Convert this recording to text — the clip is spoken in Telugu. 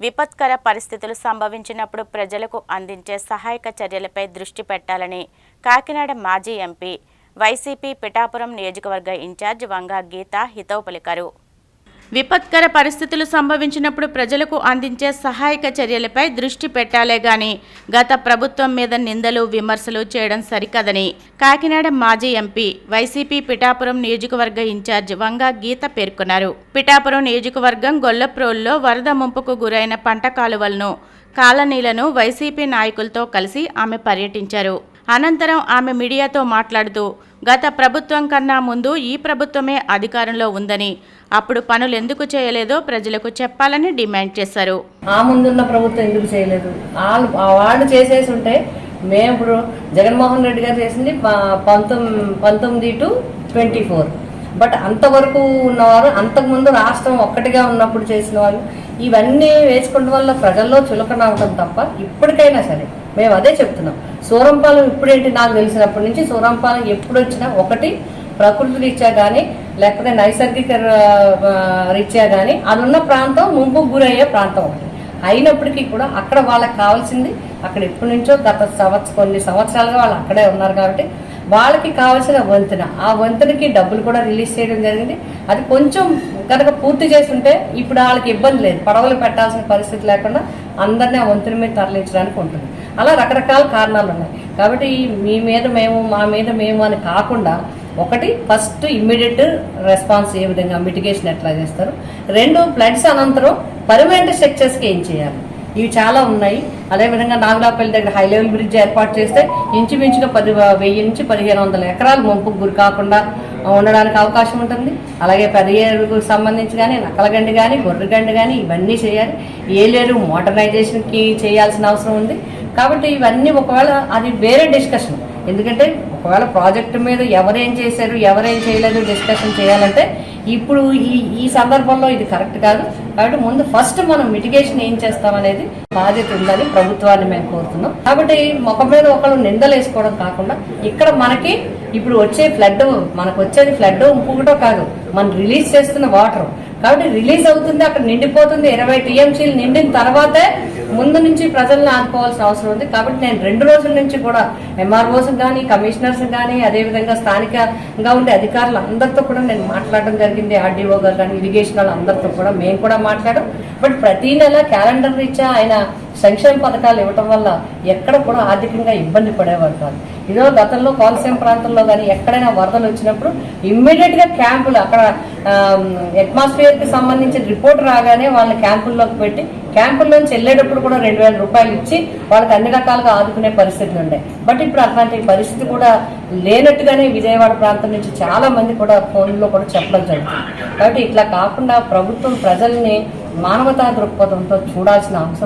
విపత్కర పరిస్థితులు సంభవించినప్పుడు ప్రజలకు అందించే సహాయక చర్యలపై దృష్టి పెట్టాలని కాకినాడ మాజీ ఎంపీ వైసీపీ పిఠాపురం నియోజకవర్గ ఇన్ఛార్జ్ వంగా గీత హితవు పలికారు. విపత్కర పరిస్థితులు సంభవించినప్పుడు ప్రజలకు అందించే సహాయక చర్యలపై దృష్టి పెట్టాలే గాని గత ప్రభుత్వం మీద నిందలు విమర్శలు చేయడం సరికదని కాకినాడ మాజీ ఎంపీ వైసీపీ పిఠాపురం నియోజకవర్గ ఇన్ఛార్జ్ వంగా గీత పేర్కొన్నారు. పిఠాపురం నియోజకవర్గం గొల్లప్రోల్లో వరద ముంపుకు గురైన పంట కాలువలను కాలనీలను వైసీపీ నాయకులతో కలిసి ఆమె పర్యటించారు. అనంతరం ఆమె మీడియాతో మాట్లాడుతూ గత ప్రభుత్వం కన్నా ముందు ఈ ప్రభుత్వమే అధికారంలో ఉందని. అప్పుడు పనులు ఎందుకు చేయలేదో ప్రజలకు చెప్పాలని డిమాండ్ చేశారు. ఆ ముందున్న ప్రభుత్వం ఎందుకు చేయలేదు? వాళ్ళు వాళ్ళు చేసేసి ఉంటే మేము ఇప్పుడు జగన్మోహన్ రెడ్డి గారు చేసింది పంతొమ్మిది పంతొమ్మిది టు ట్వంటీ ఫోర్. బట్ అంతవరకు ఉన్నవారు అంతకుముందు రాష్ట్రం ఒక్కటిగా ఉన్నప్పుడు చేసిన వాళ్ళు ఇవన్నీ వేసుకోవడం వల్ల ప్రజల్లో చులకన అవడం తప్ప ఇప్పటికైనా సరే మేము అదే చెప్తున్నాం. సూరంపాలెం ఇప్పుడేంటి నాకు తెలిసినప్పటి నుంచి సూరంపాలెం ఎప్పుడు వచ్చినా ఒకటి ప్రకృతి రీత్యా కానీ లేకపోతే నైసర్గిక రీత్యా కానీ అది ఉన్న ప్రాంతం ముంపు గురయ్యే ప్రాంతం ఒకటి అయినప్పటికీ కూడా అక్కడ వాళ్ళకి కావాల్సింది అక్కడ ఎప్పటి నుంచో గత సంవత్సరం కొన్ని సంవత్సరాలుగా వాళ్ళు అక్కడే ఉన్నారు కాబట్టి వాళ్ళకి కావాల్సిన వంతెన. ఆ వంతెనకి డబ్బులు కూడా రిలీజ్ చేయడం జరిగింది. అది కొంచెం కనుక పూర్తి చేస్తుంటే ఇప్పుడు వాళ్ళకి ఇబ్బంది లేదు. పడవలు పెట్టాల్సిన పరిస్థితి లేకుండా అందరినీ ఆ వంతెన మీద తరలించడానికి ఉంటుంది. అలా రకరకాల కారణాలు ఉన్నాయి. కాబట్టి మీ మీద మేము మా మీద మేము అని కాకుండా ఒకటి ఫస్ట్ ఇమ్మీడియట్ రెస్పాన్స్ ఏ విధంగా మిటిగేషన్ ఎట్లా చేస్తారు? రెండు ఫ్లడ్స్ అనంతరం పర్మనెంట్ స్ట్రక్చర్స్కి ఏం చేయాలి? ఇవి చాలా ఉన్నాయి. అదేవిధంగా నాగులాపల్లి దగ్గర హై లెవెల్ బ్రిడ్జ్ ఏర్పాటు చేస్తే ఇంచుమించుగా పది వెయ్యి నుంచి పదిహేను వందల ఎకరాలు ముంపుకు గురి కాకుండా ఉండడానికి అవకాశం ఉంటుంది. అలాగే పెదయేరుకు సంబంధించి కానీ నక్కలగండి కానీ గొర్రెగండి కానీ ఇవన్నీ చేయాలి. ఏలేరు మోడర్నైజేషన్కి చేయాల్సిన అవసరం ఉంది. కాబట్టి ఇవన్నీ ఒకవేళ అది వేరే డిస్కషన్. ఎందుకంటే ఒకవేళ ప్రాజెక్టు మీద ఎవరేం చేశారు ఎవరేం చేయలేదు డిస్కషన్ చేయాలంటే ఇప్పుడు ఈ ఈ సందర్భంలో ఇది కరెక్ట్ కాదు. కాబట్టి ముందు ఫస్ట్ మనం మిటిగేషన్ ఏం చేస్తామనేది బాధ్యత ఉందని ప్రభుత్వాన్ని మేము కోరుతున్నాం. కాబట్టి ముఖం మీద ఒకళ్ళు నిందలు వేసుకోవడం కాకుండా ఇక్కడ మనకి ఇప్పుడు వచ్చే ఫ్లడ్ మనకు వచ్చేది ఫ్లడ్ ఇంకొకటో కాదు మనం రిలీజ్ చేస్తున్న వాటర్ కాబట్టి రిలీజ్ అవుతుంది అక్కడ నిండిపోతుంది ఇరవై టీఎంసీలు నిండిన తర్వాతే ముందు నుంచి ప్రజలను ఆదుకోవాల్సిన అవసరం ఉంది. కాబట్టి నేను రెండు రోజుల నుంచి కూడా ఎంఆర్ఓస్ కానీ కమిషనర్స్ కానీ అదేవిధంగా స్థానికంగా ఉండే అధికారులు అందరితో కూడా నేను మాట్లాడడం జరిగింది. ఆర్డీఓ గారు కానీ ఇరిగేషన్ వాళ్ళు అందరితో కూడా మేము కూడా మాట్లాడడం బట్ ప్రతి నెల క్యాలెండర్ రీత్యా ఆయన సంక్షేమ పథకాలు ఇవ్వటం వల్ల ఎక్కడ కూడా ఆర్థికంగా ఇబ్బంది పడేవారు కాదు. ఇదో గతంలో కోనసీమ ప్రాంతంలో కానీ ఎక్కడైనా వరదలు వచ్చినప్పుడు ఇమ్మీడియట్గా క్యాంపులు అక్కడ అట్మాస్ఫియర్కి సంబంధించిన రిపోర్ట్ రాగానే వాళ్ళని క్యాంపుల్లోకి పెట్టి క్యాంపుల్లోంచి వెళ్ళేటప్పుడు కూడా రెండు వేల రూపాయలు ఇచ్చి వాళ్ళకి అన్ని రకాలుగా ఆదుకునే పరిస్థితులు ఉండే. బట్ ఇప్పుడు అట్లాంటి పరిస్థితి కూడా లేనట్టుగానే విజయవాడ ప్రాంతం నుంచి చాలా మంది కూడా ఫోన్లో కూడా చెప్పడం జరుగుతుంది. కాబట్టి ఇట్లా కాకుండా ప్రభుత్వం ప్రజల్ని మానవతా దృక్పథంతో చూడాల్సిన అవసరం